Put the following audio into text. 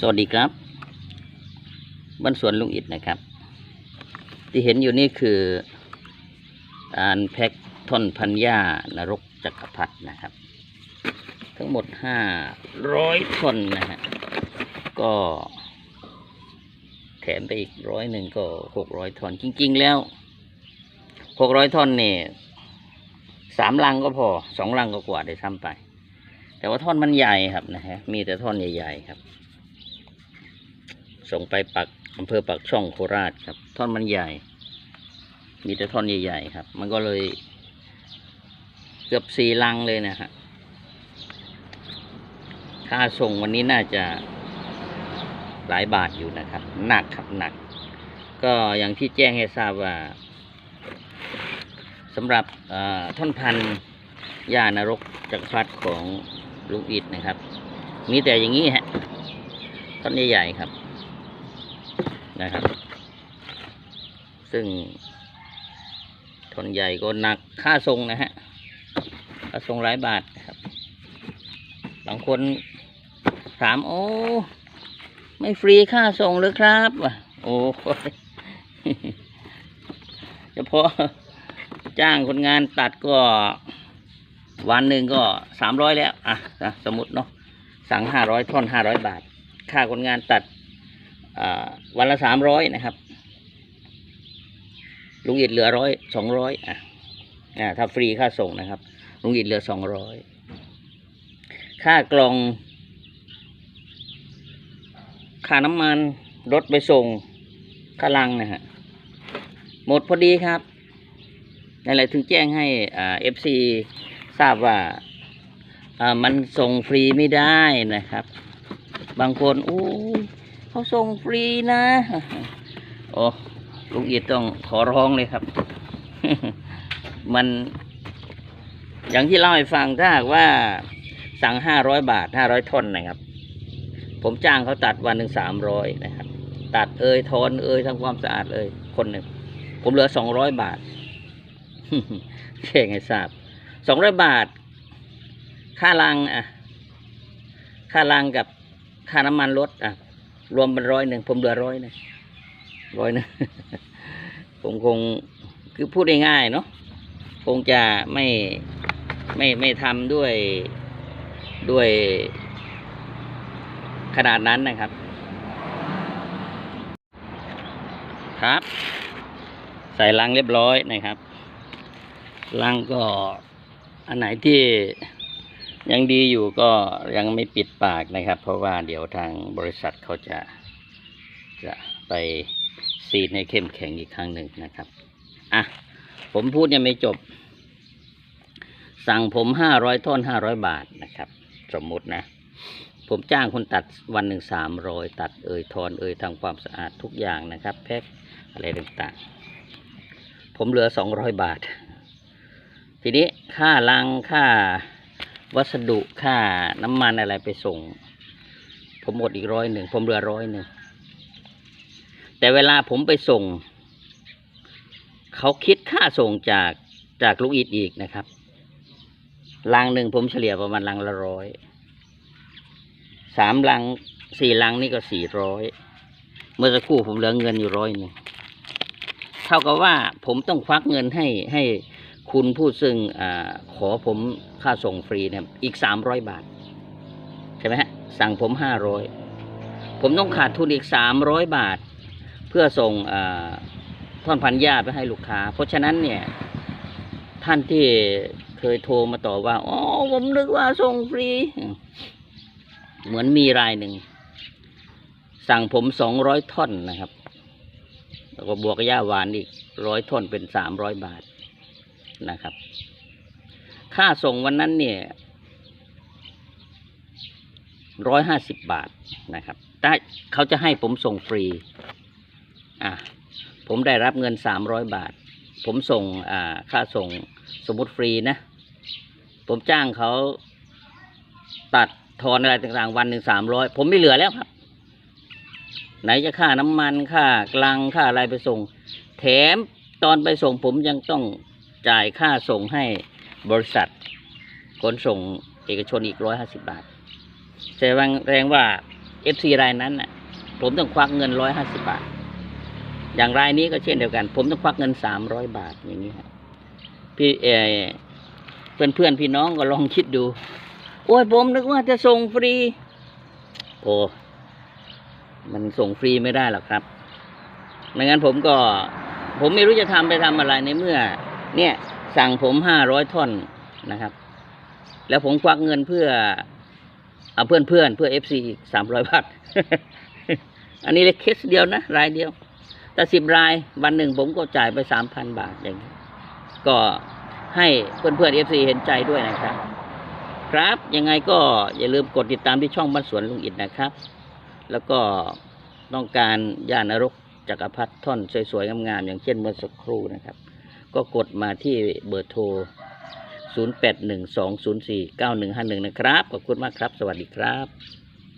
สวัสดีครับบ้านสวนลุงอิดนะครับ ที่เห็นอยู่นี่คือการแพ็คท่อนพันหญ้านรกจักรพรรดินะครับ ทั้งหมดห้าร้อยท่อนนะฮะก็แถมไปอีกร้อยหนึ่งก็หกร้อยท่อนจริง ๆ แล้วหกร้อยท่อนเนี่ยสามลังก็พอสองลังก็กว่าได้ซ้ำไป แต่ว่าท่อนมันใหญ่ครับนะฮะมีแต่ท่อนใหญ่ ๆ ครับ ส่งไปปักอำเภอปักช่องโคราชครับ ท่อนมันใหญ่ มีแต่ท่อนใหญ่ๆครับ มันก็เลย เกือบสี่ลังเลยนะฮะค่าส่งวันนี้น่าจะหลายบาทอยู่นะครับ หนักครับหนัก ก็อย่างที่แจ้งให้ทราบว่าสำหรับท่อนพันธ์ญานรกจักรพรรดิของลุงอิดนะครับ มีแต่อย่างนี้ฮะท่อนใหญ่ๆครับ นะครับ ซึ่งทนใหญ่ก็หนักค่าทรงนะฮะค่าทรงหลายบาทครับ บางคนถามโอ้ไม่ฟรีค่าส่งเลยครับโอ้เฉพาะจ้างคนงานตัดก็วันหนึ่งก็สามร้อยแล้ว อะสมมติเนาะสั่งห้าร้อยท่อนห้าร้อยบาท ค่าคนงานตัด วันละสามร้อยนะครับลุงอิดเหลือร้อยสองร้อยอะอ่ถ้าฟรีค่าส่งนะครับลุงอิดเหลือสองร้อยค่ากล่อง ค่าน้ำมันรถไปส่งค่าลังนะฮะหมดพอดีครับนั่นแหละถึงแจ้งให้เอฟซีทราบว่าามันส่งฟรีไม่ได้นะครับ บางคนอู้ เขาส่งฟรีนะโอ้ลุงอิดต้องขอร้องเลยครับ มัน อย่างที่เล่าให้ฟังถ้าหากว่าสั่งห้าร้อยบาทห้าร้อยท่อนนะครับ ผมจ้างเขาตัดวันหนึ่งสามร้อยนะครับ ตัดเอยทอนเอยทำความสะอาดเอยคนหนึ่งผมเหลือสองร้อยบาทแค่ไงทราบสองร้อยบาท ค่าลังอะ ค่าลังกับค่าน้ำมันรถอะ รวมเป็นร้อยหนึ่งผมเหลือร้อยหนึงร้อยหนึงผมคงคือพูดง่ายๆเนาะคงจะไม่ไม่ไม่ทำด้วยด้วยขนาดนั้นนะครับ ครับ ใส่ลังเรียบร้อยนะครับลังก็อันไหนที่ ยังดีอยู่ก็ยังไม่ปิดปากนะครับ เพราะว่าเดี๋ยวทางบริษัทเขาจะจะไปซีดให้เข้มแข็งอีกครั้งหนึ่งนะครับ อะ ผมพูดยังไม่จบ สั่งผมห้าร้อยท่อนห้าร้อยบาทนะครับ สมมุตินะ ผมจ้างคนตัดวันหนึ่งสามร้อยตัดเอ่ยทอนเอ่ยทำความสะอาดทุกอย่างนะครับ แพ็คอะไรต่างๆ ผมเหลือสองร้อยบาท ทีนี้ค่าลังค่า วัสดุค่าน้ำมันอะไรไปส่ง ผมหมดอีกร้อยหนึ่งผมเหลือร้อยหนึ่งแต่เวลาผมไปส่ง เขาคิดค่าส่งจากจากลูกอีดอีกนะครับลังหนึ่งผมเฉลี่ยประมาณลังละร้อยสามลังสี่ลังนี่ก็สี่ร้อยเมื่อสักครู่ผมเหลือเงินอยู่ร้อยหนึ่งเท่ากับว่าผมต้องควักเงินให้ให้ คุณผู้ซึ่งอขอผมค่าส่งฟรีเนี่ยอีกสามร้อยบาท ใช่ไหมฮะ สั่งผมห้าร้อยผมต้องขาดทุนอีกสามร้อยบาท เพื่อส่งท่อนพันหญ้าไปให้ลูกค้า เพราะฉะนั้นเนี่ย ท่านที่เคยโทรมาต่อว่าอ๋อผมนึกว่าส่งฟรี เหมือนมีรายหนึ่ง สั่งผมสองร้อยท่อนนะครับ แล้วก็บวกย่าหวานอีกร้อยท่อนเป็นสามร้อยบาท นะครับ ค่าส่งวันนั้นเนี่ยร้อยห้าสิบบาทนะครับแต่เขาจะให้ผมส่งฟรี อะผมได้รับเงินสามร้อยบาท ผมส่งอ่าค่าส่งสมมติฟรีนะ ผมจ้างเขาตัดทอนอะไรต่างๆ วันหนึ่งสามร้อยผมไม่เหลือแล้วครับ ไหนจะค่าน้ำมันค่ากลังค่าอะไรไปส่ง แถมตอนไปส่งผมยังต้อง จ่ายค่าส่งให้บริษัท ขนส่งเอกชนอีกร้อยห้าสิบบาทแสดงแสดงว่าเอฟซีรายนั้นน่ะ ผมต้องควักเงินร้อยห้าสิบาท อย่างรายนี้ก็เช่นเดียวกัน ผมต้องควักเงินสามร้อยบาทอย่างนี้ครับพี่เอเพื่อนเพื่อนพี่น้องก็ลองคิดดู โอ้ยผมนึกว่าจะส่งฟรี โอ้มันส่งฟรีไม่ได้หรอกครับไม่งั้นผมก็ ผมไม่รู้จะทำไปทำอะไรในเมื่อ เนี่ยสั่งผมห้าร้อยท่อนนะครับ แล้วผมควักเงินเพื่อเอาเพื่อนเพื่อนเพื่อเอฟซีอีกสามร้อยบาท อันนี้เล็กเคสเดียวนะ รายเดียว แต่สิบรายวันหนึ่งผมก็จ่ายไปสามพันบาทอย่างนี้ก็ให้เพื่อนเพื่อนเอฟซีเห็นใจด้วยนะครับ ครับยังไงก็อย่าลืมกดติดตามที่ช่องบ้านสวนลุงอิดนะครับ แล้วก็ต้องการย่านรกจักรพรรดิท่อนสวยๆงามๆอย่างเช่นเมื่อสักครู่นะครับ ก็กดมาที่เบอร์โทร 0812049151 นะครับ ขอบคุณมากครับ สวัสดีครับ